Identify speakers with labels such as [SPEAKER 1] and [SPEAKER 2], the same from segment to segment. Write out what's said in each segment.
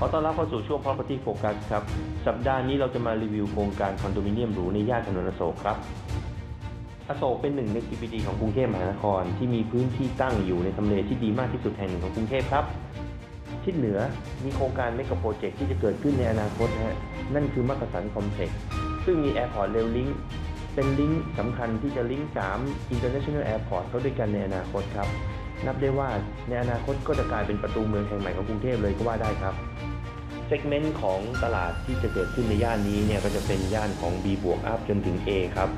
[SPEAKER 1] ขอต้อนรับเข้าสู่ช่วง Property Focus ครับ สัปดาห์นี้เราจะมารีวิวโครงการคอนโดมิเนียมหรูในย่านถนนอโศกครับ อโศกเป็นหนึ่งใน CBD ของกรุงเทพมหานคร ที่มีพื้นที่ตั้งอยู่ในทำเลที่ดีมากที่สุดแห่งหนึ่งของกรุงเทพครับทิศเหนือมีโครงการเมกะโปรเจกต์ที่จะเกิดขึ้นในอนาคตนะฮะนั่นคือมักกะสันคอมเพล็กซ์ซึ่งมีแอร์พอร์ตเรลลิงก์เป็นลิงก์สำคัญที่จะลิงก์3 International Airport เข้าด้วยกันในอนาคตครับนับได้ว่าในอนาคตก็จะกลายเป็นประตูเมืองแห่งใหม่ของกรุงเทพเลยก็ว่าได้ครับ เซกเมนต์ของตลาดที่จะเกิดขึ้นในย่านนี้เนี่ยก็จะเป็นย่านของ B บวกอัพจนถึง A ครับ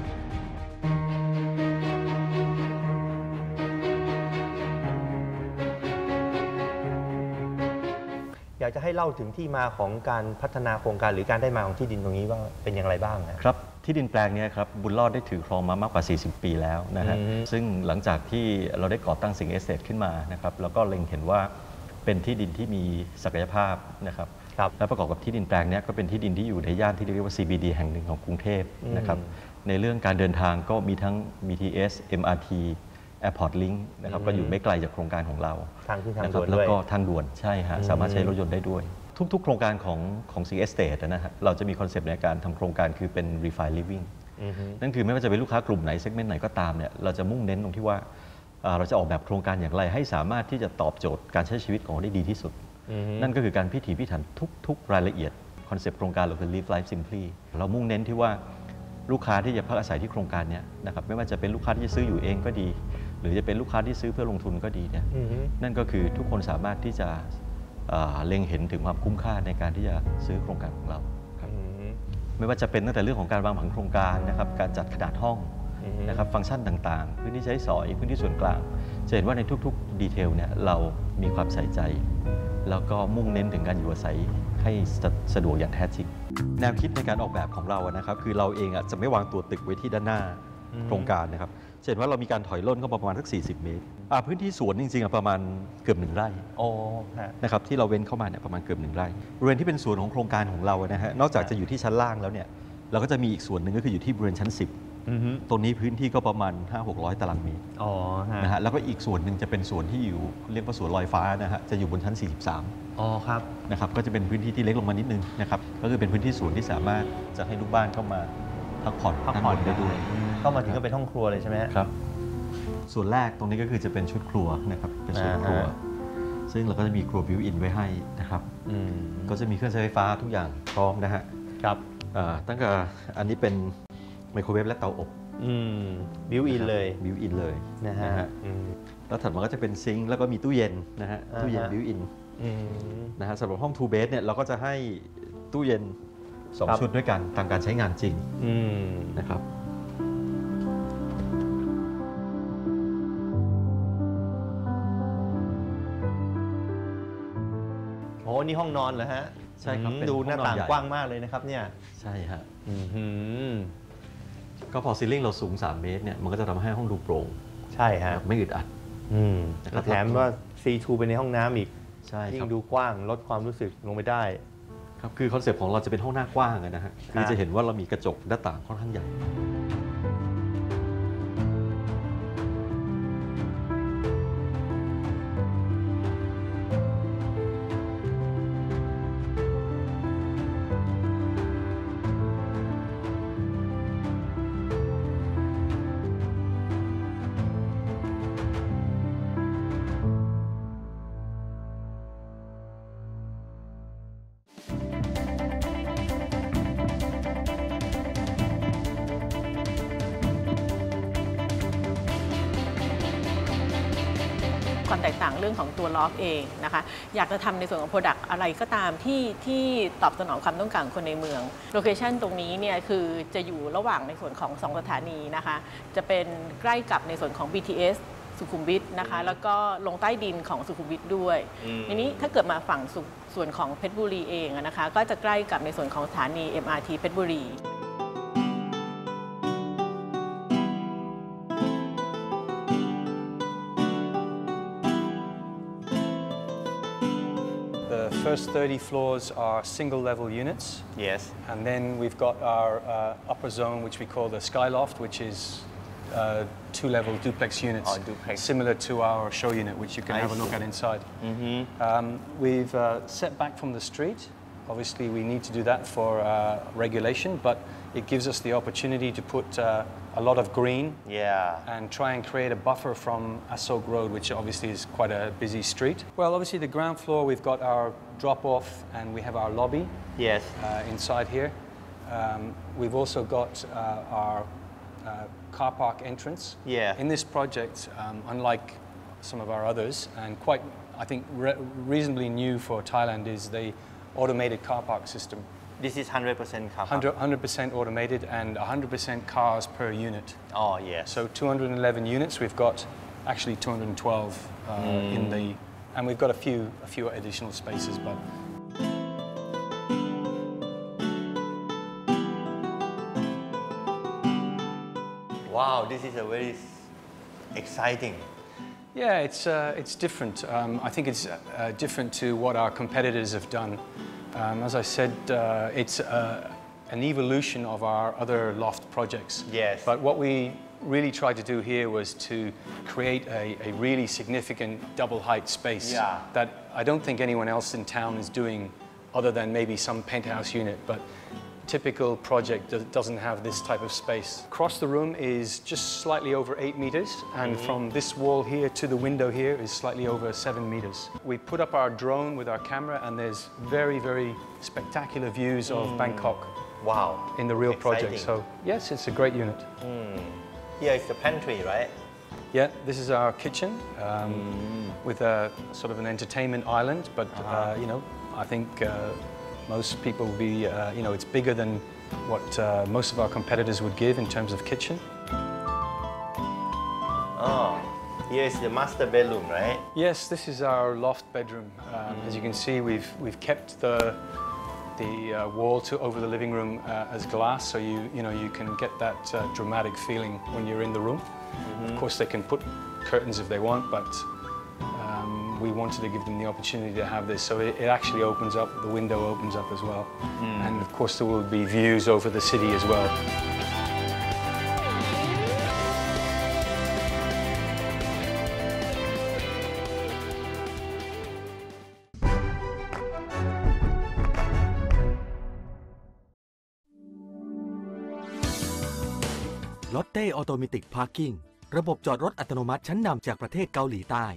[SPEAKER 1] อยากจะให้เล่าถึงที่มาของการพัฒนาโครงการหรือการได้มาของที่ดินตรงนี้ว่าเป็นอย่างไรบ้างนะ
[SPEAKER 2] ครับที่ดินแปลงเนี้ครับบุญรอดได้ถือครองมามากกว่า 40 ปีแล้วนะฮะ
[SPEAKER 1] อืม
[SPEAKER 2] ซึ่งหลังจากที่เราได้ก่อตั้งสิงห์เอสเตทขึ้นมานะครับเราก็เล็งเห็นว่าเป็นที่ดินที่มีศักยภาพนะครับ
[SPEAKER 1] ครับ
[SPEAKER 2] และประกอบกับที่ดินแปลงเนี้ก็เป็นที่ดินที่อยู่ในย่านที่เรียกว่า CBD แห่งหนึ่งของกรุงเทพนะครับ
[SPEAKER 1] อืม
[SPEAKER 2] ในเรื่องการเดินทางก็มีทั้ง BTS MRT Airport Link นะครับ
[SPEAKER 1] อืม
[SPEAKER 2] ก็อยู่ไม่ไกลจากโครงการของเรา
[SPEAKER 1] ทางขึ้นทาง
[SPEAKER 2] นะค
[SPEAKER 1] ด่
[SPEAKER 2] รั
[SPEAKER 1] วน
[SPEAKER 2] แล้
[SPEAKER 1] ด้
[SPEAKER 2] ว
[SPEAKER 1] วย
[SPEAKER 2] ก็ทางด่วนใช่ฮะ
[SPEAKER 1] อืม
[SPEAKER 2] สามารถใช้รถยนต์ได้ด้วย ทุกๆ โครงการของของซีเอสเตนะฮะเราจะมีคอนเซปต์ในการทำโครงการคือเป็น refine living
[SPEAKER 1] อือฮึ
[SPEAKER 2] นั่นคือไม่ว่าจะเป็นลูกค้ากลุ่มไหนเซกเมนต์ไหนก็ตามเนี่ยเราจะมุ่งเน้นตรงที่ว่าเอ่อเราจะออกแบบโครงการอย่างไรให้สามารถที่จะตอบโจทย์การใช้ชีวิตของเราได้ดีที่สุด
[SPEAKER 1] อือฮึ
[SPEAKER 2] นั่นก็คือการพิถีพิถันทุก ๆ รายละเอียดคอนเซปต์โครงการเราคือ live life simply เรามุ่งเน้นที่ว่าลูกค้าที่จะพักอาศัยที่โครงการเนี้ยนะครับไม่ว่าจะเป็นลูกค้าที่จะซื้ออยู่เองก็ดี หรือจะเป็นลูกค้าที่ซื้อเพื่อลงทุนก็ดีเนี่ย
[SPEAKER 1] อือฮึ
[SPEAKER 2] นั่นก็คือทุกคนสามารถที่จะเอ่อเล็งเห็นถึงความคุ้มค่าในการที่จะซื้อโครงการของเราครับ
[SPEAKER 1] อือฮึ
[SPEAKER 2] ไม่ว่าจะเป็นตั้งแต่เรื่องของการวางผังโครงการนะครับการจัดขนาดห้อง
[SPEAKER 1] อือฮึ
[SPEAKER 2] นะครับฟังก์ชันต่างๆ พื้นที่ใช้สอยพื้นที่ส่วนกลาง จะเห็นว่าในทุกๆดีเทลเนี่ยเรามีความใส่ใจ แล้วก็มุ่งเน้นถึงการอยู่อาศัยให้สะสะดวกอย่างแท้จริง แนวคิดในการออกแบบของเราอะนะครับ คือเราเองอะจะไม่วางตัวตึกไว้ที่ด้านหน้า
[SPEAKER 1] อืม
[SPEAKER 2] โครงการนะครับจะเห็นว่าเรามีการถอยร่นเข้ามาประมาณสัก 40 เมตรอ่าพื้นที่สวนจริงๆอะประมาณเกือบหนึ่งไร่
[SPEAKER 1] โอ้ฮะ
[SPEAKER 2] นะครับที่เราเว้นเข้ามาเนี่ยประมาณเกือบหนึ่งไร่บริเวณที่เป็นส่วนของโครงการของเรานะฮะนอกจากจะอยู่ที่ชั้นล่างแล้วเนี่ยเราก็จะมีอีกส่วนหนึ่งก็คืออยู่ที่บริเวณชั้น 10
[SPEAKER 1] อือฮึ
[SPEAKER 2] ตรงนี้พื้นที่ก็ประมาณ 5 600 ตารางเมตร
[SPEAKER 1] อ๋อฮะ
[SPEAKER 2] นะฮะแล้วก็อีกส่วนหนึ่งจะเป็นส่วนที่อยู่เรียกว่าสวนลอยฟ้านะฮะจะอยู่บนชั้น 43
[SPEAKER 1] อ๋อครับ
[SPEAKER 2] นะครับก็จะเป็นพื้นที่ที่เล็กลงมานิดนึงนะครับก็คือเป็นพื้นที่สวนที่สามารถจะให้ลูกบ้านเข้ามาพักผ่อน
[SPEAKER 1] พักผ่อน
[SPEAKER 2] ด้านบได้ด้วย
[SPEAKER 1] เข้ามาถึงก็เป็นห้องครัวเลยใช่ไหมฮะ
[SPEAKER 2] ครับส่วนแรกตรงนี้ก็คือจะเป็นชุดครัวนะครับเป็นส่วนครัว
[SPEAKER 1] อ่าฮะ
[SPEAKER 2] ซึ่งเราก็จะมีครัวบิวอินไว้ให้นะครับ
[SPEAKER 1] อืม
[SPEAKER 2] ก็จะมีเครื่องใช้ไฟฟ้าทุกอย่างพร้อมนะฮะ
[SPEAKER 1] ครับ
[SPEAKER 2] อ่าตั้งแต่อันนี้เป็น ไมโครเวฟและเตาอบ
[SPEAKER 1] อืมบิวอินเลย
[SPEAKER 2] บิวอินเลย
[SPEAKER 1] นะฮะ
[SPEAKER 2] นะฮะ
[SPEAKER 1] อืม
[SPEAKER 2] แล้วถัดมาก็จะเป็นซิงค์แล้วก็มีตู้เย็นนะฮะ
[SPEAKER 1] อ่าฮะ
[SPEAKER 2] ตู้เย็นบิวอิน
[SPEAKER 1] อืม
[SPEAKER 2] นะฮะสำหรับห้อง two bed เนี่ยเราก็จะให้ตู้เย็น
[SPEAKER 1] ครับ
[SPEAKER 2] 2ชุดด้วยกันตามการใช้งานจริง
[SPEAKER 1] อืม
[SPEAKER 2] นะครับ
[SPEAKER 1] โอ้นี่ห้องนอนเหรอฮะ
[SPEAKER 2] ใช่ครับ
[SPEAKER 1] อืม
[SPEAKER 2] เป็น
[SPEAKER 1] ดูหน้า
[SPEAKER 2] ห้องนอน
[SPEAKER 1] ต่าง
[SPEAKER 2] ใหญ่
[SPEAKER 1] กว้างมากเลยนะครับเนี่ย
[SPEAKER 2] ใช่ฮะ
[SPEAKER 1] อือหือ
[SPEAKER 2] ก็พอซีลิ่งเราสูง 3 เมตรเนี่ยมันก็จะทำให้ห้องดูโปร่ง
[SPEAKER 1] ใช่ฮะ
[SPEAKER 2] นะครับไม่อึดอัด
[SPEAKER 1] อืม
[SPEAKER 2] นะครับ
[SPEAKER 1] แถมว่า C2 ไปในห้องน้ำอีก
[SPEAKER 2] ใช่ค
[SPEAKER 1] ยิ่
[SPEAKER 2] รั
[SPEAKER 1] ง
[SPEAKER 2] บ
[SPEAKER 1] ดูกว้างลดความรู้สึกลงไปได้
[SPEAKER 2] ครับ คือคอนเซปต์ของเราจะเป็นห้องหน้ากว้างอะนะฮะ คือจะเห็นว่าเรามีกระจกหน้าต่างค่อนข้างใหญ่
[SPEAKER 3] ความแตกต่างเรื่องของตัวลอฟเองนะคะอยากจะทำในส่วนของ Product อะไรก็ตามที่ที่ตอบสนองความต้องการของคนในเมืองโลเคชันตรงนี้เนี่ยคือจะอยู่ระหว่างในส่วนของ 2 สถานีนะคะจะเป็นใกล้กับในส่วนของ BTS สุขุมวิทนะคะแล้วก็ลงใต้ดินของสุขุมวิทด้วย
[SPEAKER 1] อืม
[SPEAKER 3] ทีนี้ถ้าเกิดมาฝั่งสุส่วนของเพชรบุรีเองอะนะคะก็จะใกล้กับในส่วนของสถานี MRT เพชรบุรี
[SPEAKER 4] first 30 floors are single level units.
[SPEAKER 1] yes
[SPEAKER 4] And then we've got our uh, upper zone, which we call the Skyloft, which is uh, two-level duplex units,
[SPEAKER 1] Oh, duplex.
[SPEAKER 4] similar to our show unit, which you can
[SPEAKER 1] I
[SPEAKER 4] have a look at inside. Um, we've uh, set back from the street. Obviously, we need to do that for uh, regulation, but it gives us the opportunity to put uh, a lot of green
[SPEAKER 1] yeah
[SPEAKER 4] and try and create a buffer from Asok Road, which obviously is quite a busy street. Well, obviously, the ground floor, we've got our drop off and we have our lobby
[SPEAKER 1] yes
[SPEAKER 4] uh, inside here. Um, we've also got uh, our uh, car park entrance.
[SPEAKER 1] Yeah.
[SPEAKER 4] In this project, um, unlike some of our others, and quite, I think, re- reasonably new for Thailand, is the automated car park system.
[SPEAKER 1] This is 100% car park
[SPEAKER 4] 100, 100% automated and 100% cars per unit.
[SPEAKER 1] oh yes
[SPEAKER 4] So 211 units. We've got actually 212 uh, in the, and we've got a few a few additional spaces, but.
[SPEAKER 1] wow this is a very exciting
[SPEAKER 4] Yeah, it's, uh, it's different. Um, I think it's uh, different to what our competitors have done. Um, as I said, uh, it's uh, an evolution of our other loft projects.
[SPEAKER 1] Yes.
[SPEAKER 4] But what we really tried to do here was to create a, a really significant double height space
[SPEAKER 1] Yeah.
[SPEAKER 4] that I don't think anyone else in town is doing other than maybe some penthouse unit. But typical project that doesn't have this type of space. Across the room is just slightly over eight meters, and from this wall here to the window here is slightly over seven meters. We put up our drone with our camera, and there's very, very spectacular views of Bangkok
[SPEAKER 1] wow
[SPEAKER 4] in the real project. So, yes, it's a great unit.
[SPEAKER 1] here is the pantry right
[SPEAKER 4] Yeah, this is our kitchen um, with a sort of an entertainment island, but uh, you know, I think uh, most people will be, uh, you know, it's bigger than what uh, most of our competitors would give in terms of kitchen.
[SPEAKER 1] oh here is the master bedroom right
[SPEAKER 4] Yes, this is our loft bedroom. Um, As you can see, we've we've kept the the uh, wall to over the living room uh, as glass, so you you know you can get that uh, dramatic feeling when you're in the room. Of course, they can put curtains if they want, but we wanted to give them the opportunity to have this, so it, it actually opens up. The window opens up as well, and of course there will be views over the city as well.
[SPEAKER 5] ลอตเต้ออโตเมติกพาร์กิ้งระบบจอดรถอัตโนมัติชั้นนำจากประเทศเกาหลีใต้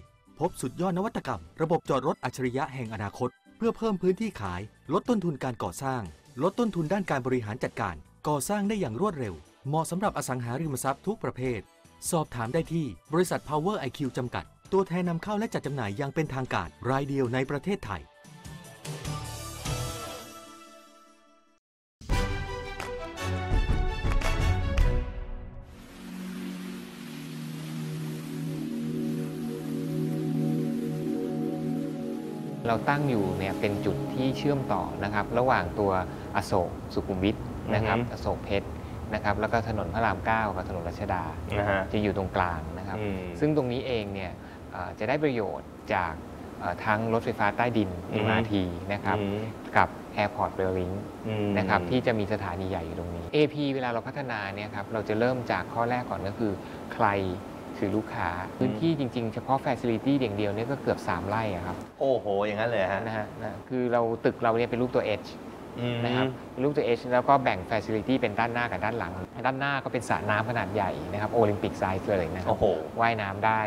[SPEAKER 5] พบสุดยอดนวัตกรรม ระบบจอดรถอัจฉริยะแห่งอนาคต เพื่อเพิ่มพื้นที่ขาย ลดต้นทุนการก่อสร้าง ลดต้นทุนด้านการบริหารจัดการ ก่อสร้างได้อย่างรวดเร็ว เหมาะสำหรับอสังหาริมทรัพย์ทุกประเภท สอบถามได้ที่บริษัท Power IQ จำกัด ตัวแทนนำเข้าและจัดจำหน่ายอย่างเป็นทางการ รายเดียวในประเทศไทย
[SPEAKER 6] เราตั้งอยู่เนี่ยเป็นจุดที่เชื่อมต่อนะครับ ระหว่างตัวอโศกสุขุมวิทนะครับ
[SPEAKER 1] อือฮึ
[SPEAKER 6] อโศกเพชรนะครับแล้วก็ถนนพระราม9กับถนนรัชดา
[SPEAKER 1] นะฮะ
[SPEAKER 6] จะอยู่ตรงกลางนะครับ
[SPEAKER 1] อืม
[SPEAKER 6] ซึ่งตรงนี้เองเนี่ยเอ่อจะได้ประโยชน์จากเอ่อทั้งรถไฟฟ้าใต้ดิน
[SPEAKER 1] อือฮึ
[SPEAKER 6] MRT นะครับ
[SPEAKER 1] อืม
[SPEAKER 6] กับ Airport Rail Link
[SPEAKER 1] อืม
[SPEAKER 6] นะครับที่จะมีสถานีใหญ่อยู่ตรงนี้ AP เวลาเราพัฒนาเนี่ยครับเราจะเริ่มจากข้อแรกก่อนก็คือ ใคร คือลูกค้า พื้นที่จริงๆ เฉพาะ Facility อย่างเดียวเนี่ยก็เกือบ 3 ไร่อะครับ
[SPEAKER 1] โอ้โห อย่างนั้นเลยฮะ
[SPEAKER 6] นะฮะนะคือเราตึกเราเนี่ยเป็นรูปตัว H
[SPEAKER 1] อืม
[SPEAKER 6] นะครับเป็นรูปตัว H แล้วก็แบ่ง Facility เป็นด้านหน้ากับด้านหลัง ด้านหน้าก็เป็นสระน้ำขนาดใหญ่นะครับโอลิมปิกไซส์เลยนะครั
[SPEAKER 1] โอ้โห
[SPEAKER 6] ว่ายน้ำได้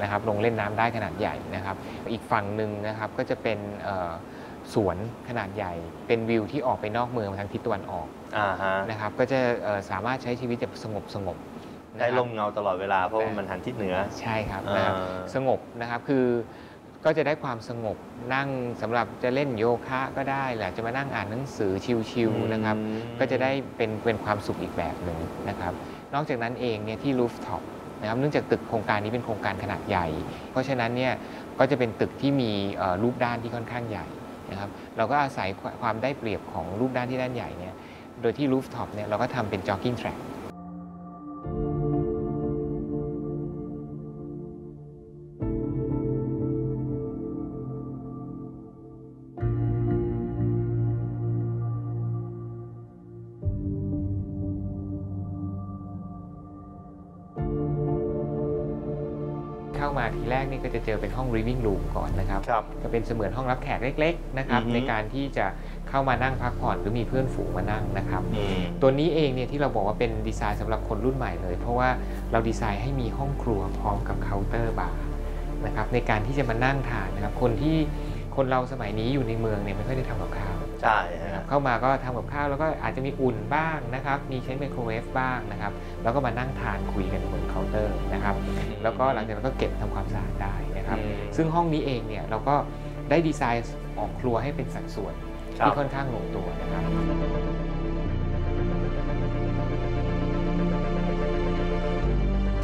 [SPEAKER 6] นะครับลงเล่นน้ำได้ขนาดใหญ่นะครับ อีกฝั่งหนึ่งนะครับก็จะเป็นเอ่อสวนขนาดใหญ่ เป็นวิวที่ออกไปนอกเมืองทางทิศตะวันออก
[SPEAKER 1] อ่าฮะ
[SPEAKER 6] นะครับ ก็จะเอ่อสามารถใช้ชีวิตแบบสงบสงบๆ
[SPEAKER 1] ได้
[SPEAKER 6] นะครับ
[SPEAKER 1] ลมเงาตลอดเวลาเพราะว่ามันหันทิศเหนือ
[SPEAKER 6] ใช่ครับ
[SPEAKER 1] อ่า
[SPEAKER 6] นะครับสงบนะครับคือก็จะได้ความสงบนั่งสำหรับจะเล่นโยคะก็ได้หรืออาจจะมานั่งอ่านหนังสือชิลๆนะครับ
[SPEAKER 1] อืม
[SPEAKER 6] ก็จะได้เป็นเป็นความสุขอีกแบบหนึ่งนะครับ นอกจากนั้นเองเนี่ยที่รูฟท็อปนะครับเนื่องจากตึกโครงการนี้เป็นโครงการขนาดใหญ่ เพราะฉะนั้นเนี่ยก็จะเป็นตึกที่มีเอ่อรูปด้านที่ค่อนข้างใหญ่นะครับเราก็อาศัยความได้เปรียบของรูปด้านที่ด้านใหญ่เนี่ยโดยที่รูฟท็อปเนี่ยเราก็ทำเป็นจ็อกกิ้งแทร็ก ทีแรกนี่ก็จะเจอเป็นห้อง living room ก่อนนะครับ
[SPEAKER 1] ครับ
[SPEAKER 6] ก็เป็นเสมือนห้องรับแขกเล็กๆนะครับ
[SPEAKER 1] อือฮึ
[SPEAKER 6] ในการที่จะเข้ามานั่งพักผ่อนหรือมีเพื่อนฝูงมานั่งนะครับ
[SPEAKER 1] อืม
[SPEAKER 6] ตัวนี้เองเนี่ยที่เราบอกว่าเป็นดีไซน์สำหรับคนรุ่นใหม่เลย เพราะว่าเราดีไซน์ให้มีห้องครัวพร้อมกับเคาน์เตอร์บาร์นะครับในการที่จะมานั่งทานนะครับคนที่คนเราสมัยนี้อยู่ในเมืองเนี่ยไม่ค่อยได้ทำกับข้าว
[SPEAKER 1] ใช่
[SPEAKER 6] นะครับเข้ามาก็ทำกับข้าวแล้วก็อาจจะมีอุ่นบ้างนะครับ มีใช้ไมโครเวฟบ้างนะครับ แล้วก็มานั่งทานคุยกันบนเคาน์เตอร์นะครับ แล้วก็หลังจากนั้นก็เก็บทำความสะอาดได้นะครับ
[SPEAKER 1] อืม
[SPEAKER 6] ซึ่งห้องนี้เองเนี่ยเราก็ได้ดีไซน์ออกครัวให้เป็นสัดส่วน
[SPEAKER 1] ครับ
[SPEAKER 6] ที่ค่อนข้างลงตัวนะครับ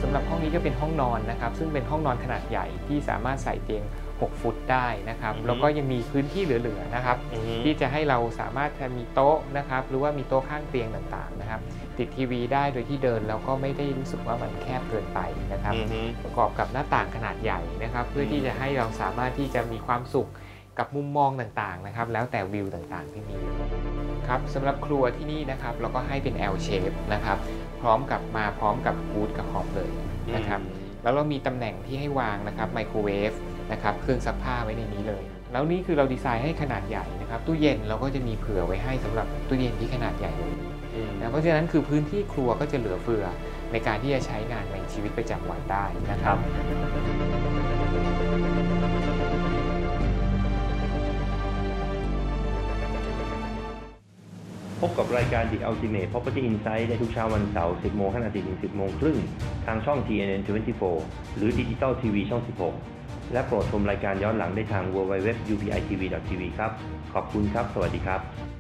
[SPEAKER 6] สำหรับห้องนี้ก็เป็นห้องนอนนะครับ ซึ่งเป็นห้องนอนขนาดใหญ่ที่สามารถใส่เตียง 6 ฟุตได้นะครับ
[SPEAKER 1] อือฮึ
[SPEAKER 6] แล้วก็ยังมีพื้นที่เหลือๆนะครับ
[SPEAKER 1] อือฮึ
[SPEAKER 6] ที่จะให้เราสามารถจะมีโต๊ะนะครับ หรือว่ามีโต๊ะข้างเตียงต่างๆนะครับ ติดทีวีได้โดยที่เดินแล้วก็ไม่ได้รู้สึกว่ามันแคบเกินไปนะครับ
[SPEAKER 1] อือฮึ
[SPEAKER 6] ประกอบกับหน้าต่างขนาดใหญ่นะครับ เพื่อที่จะให้เราสามารถที่จะมีความสุขกับมุมมองต่างๆนะครับ แล้วแต่วิวต่างๆที่มีครับสำหรับครัวที่นี่นะครับ เราก็ให้เป็น L shape นะครับ พร้อมกับมาพร้อมกับบูธกับขอบเลยนะครับ แล้วเรามีตำแหน่งที่ให้วางนะครับไมโครเวฟ นะครับเครื่องซักผ้าไว้ในนี้เลย แล้วนี่คือเราดีไซน์ให้ขนาดใหญ่นะครับตู้เย็นเราก็จะมีเผื่อไว้ให้สำหรับตู้เย็นที่ขนาดใหญ่เลย
[SPEAKER 1] อืม
[SPEAKER 6] นะเพราะฉะนั้นคือพื้นที่ครัวก็จะเหลือเฟือในการที่จะใช้งานในชีวิตประจำวันได้นะครับ
[SPEAKER 1] พบกับรายการ The Ultimate Property Insight ได้ทุกเช้าวันเสาร์ 10 โมง5นาทีถึง 10 โมงครึ่ง ทางช่อง TNN 24 หรือ Digital TV ช่อง 16 และโปรดชมรายการย้อนหลังได้ทาง www.upitv.tv ครับ ขอบคุณครับ สวัสดีครับ